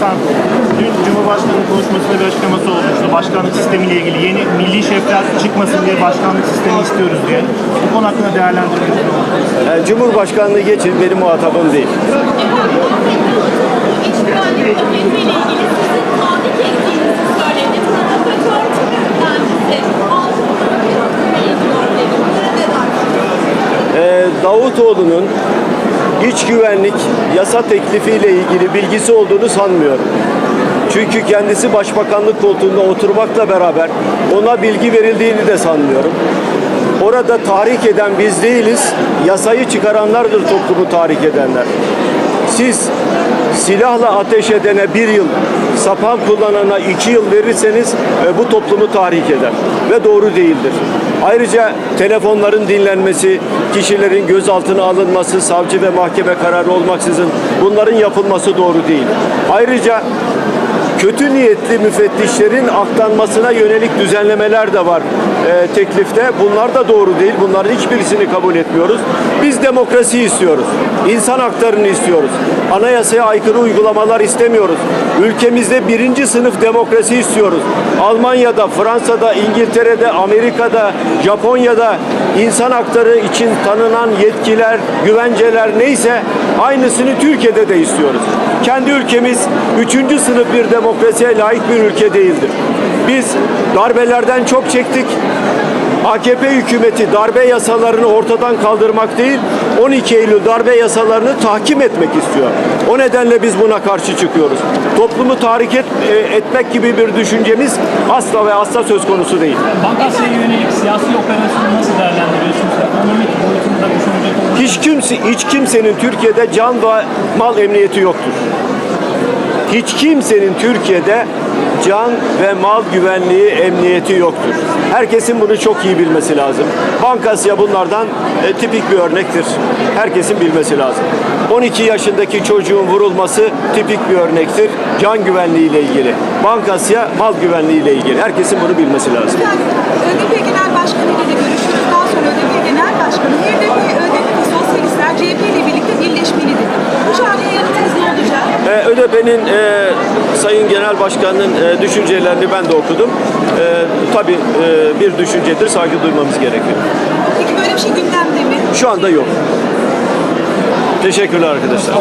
Efendim, dün Cumhurbaşkanı'nın konuşmasında bir açıklaması olmuştu. Başkanlık sistemiyle ilgili yeni milli şefkat çıkmasın diye başkanlık sistemi istiyoruz diye. Bu konu hakkında değerlendirmeniz? Yani Cumhurbaşkanlığı geçin benim muhatabım değil. Ee, Davutoğlu'nun iç güvenlik yasa teklifiyle ilgili bilgisi olduğunu sanmıyorum. Çünkü kendisi başbakanlık koltuğunda oturmakla beraber ona bilgi verildiğini de sanmıyorum. Orada tahrik eden biz değiliz, yasayı çıkaranlardır toplumu tahrik edenler. Siz silahla ateş edene bir yıl, sapan kullanana iki yıl verirseniz e, bu toplumu tahrik eder ve doğru değildir. Ayrıca telefonların dinlenmesi, kişilerin gözaltına alınması, savcı ve mahkeme kararı olmaksızın bunların yapılması doğru değil. Ayrıca kötü niyetli müfettişlerin aklanmasına yönelik düzenlemeler de var e, teklifte. Bunlar da doğru değil. Bunların hiçbirisini kabul etmiyoruz. Biz demokrasi istiyoruz. İnsan haklarını istiyoruz. Anayasaya aykırı uygulamalar istemiyoruz. Ülkemizde birinci sınıf demokrasi istiyoruz. Almanya'da, Fransa'da, İngiltere'de, Amerika'da, Japonya'da insan hakları için tanınan yetkiler, güvenceler neyse aynısını Türkiye'de de istiyoruz. Kendi ülkemiz üçüncü sınıf bir demokrasiye layık bir ülke değildir. Biz darbelerden çok çektik. AKP hükümeti darbe yasalarını ortadan kaldırmak değil, 12 Eylül darbe yasalarını tahkim etmek istiyor. O nedenle biz buna karşı çıkıyoruz. Toplumu tahrik et- e, etmek gibi bir düşüncemiz asla ve asla söz konusu değil. Bankasya'ya yönelik siyasi operasyonu nasıl değerlendiriyorsunuz? Ekonomik düşünecek. Hiç kimse, hiç kimsenin Türkiye'de can ve mal emniyeti yoktur. Hiç kimsenin Türkiye'de can ve mal güvenliği emniyeti yoktur. Herkesin bunu çok iyi bilmesi lazım. Bankasya bunlardan e, tipik bir örnektir. Herkesin bilmesi lazım. 12 yaşındaki çocuğun vurulması tipik bir örnektir. Can güvenliği ile ilgili. Bankasya mal güvenliği ile ilgili. Herkesin bunu bilmesi lazım. ÖDP Genel Başkanı ile de görüşürüz. Daha sonra ÖDP Genel Başkanı HDP, ÖDP Sosyalistler CHP ile birlikte birleşmeli dedi. Bu çağrıya yanıtınız ne olacak? E, ÖDP'nin e, Sayın Genel Başkan'ın e, düşüncelerini ben de okudum. E, tabii e, bir düşüncedir, saygı duymamız gerekiyor. Peki böyle bir şey gündemde mi? Şu anda yok. Teşekkürler arkadaşlar.